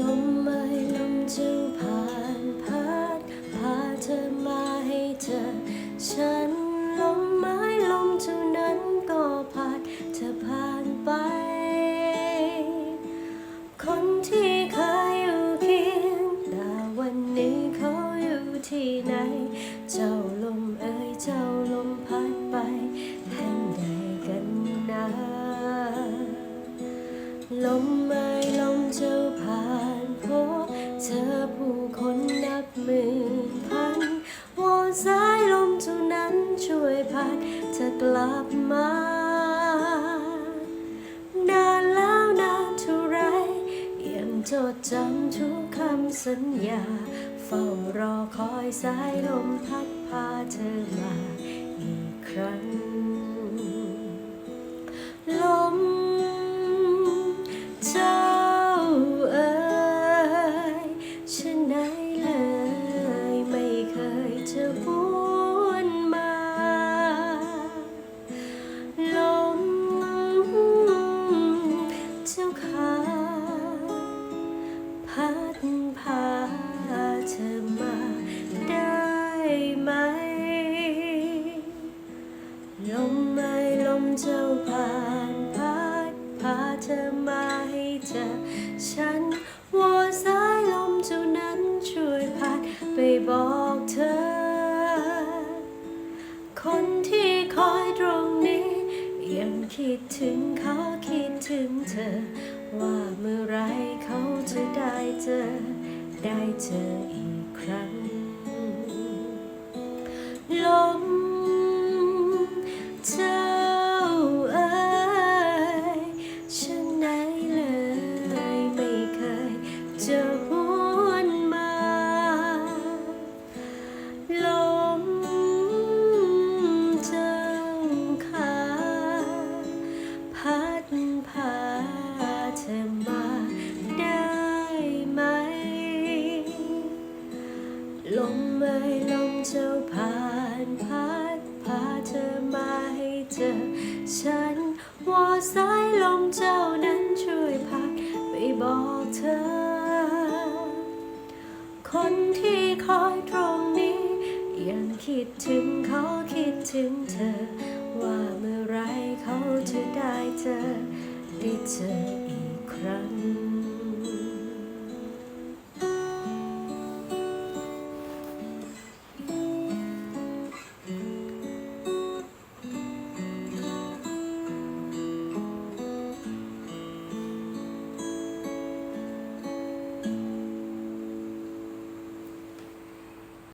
ลมไม่ยลมจะผ่านพัดพาเธอมาให้เธอ ฉันลมไม้ลมเท่านั้นก็พัดเธอผ่านไป คนที่เคยอยู่เคียงแต่วันนี้เขาอยู่ที่ไหน เจ้าลมเอ่ยเจ้าลมพัดไปแห่งใดกันนะลมไม่ล หมื่นพันวอนสายลมเท่านั้นช่วยพัดเธอกลับมา นานแล้วนานเท่าไรยังจดจำทุกคำสัญญา เฝ้ารอคอยสายลมพัดพาเธอมาอีกครั้ง ดพาเธอมาได้ไหม ลมไม่ลมเจ้าผ่านพัดพาเธอมาให้เจอฉันวอนสายลมเจ้านั้นช่วยพัดไปบอกเธอ คนที่คอยตรงนี้ยัง คิดถึงเขาคิดถึงเธอ ว่าเมื่อไรเขาจะได้เจอ ได้เจอ เจ้าผ่านพัดพาเธอมาให้เจอ ฉันวอนสายลมเจ้านั้นช่วยพัดไปบอกเธอ คนที่คอยตรงนี้ ยังคิดถึงเขาคิดถึงเธอ ว่าเมื่อไรเขาจะได้เจอได้เจออีกครั้ง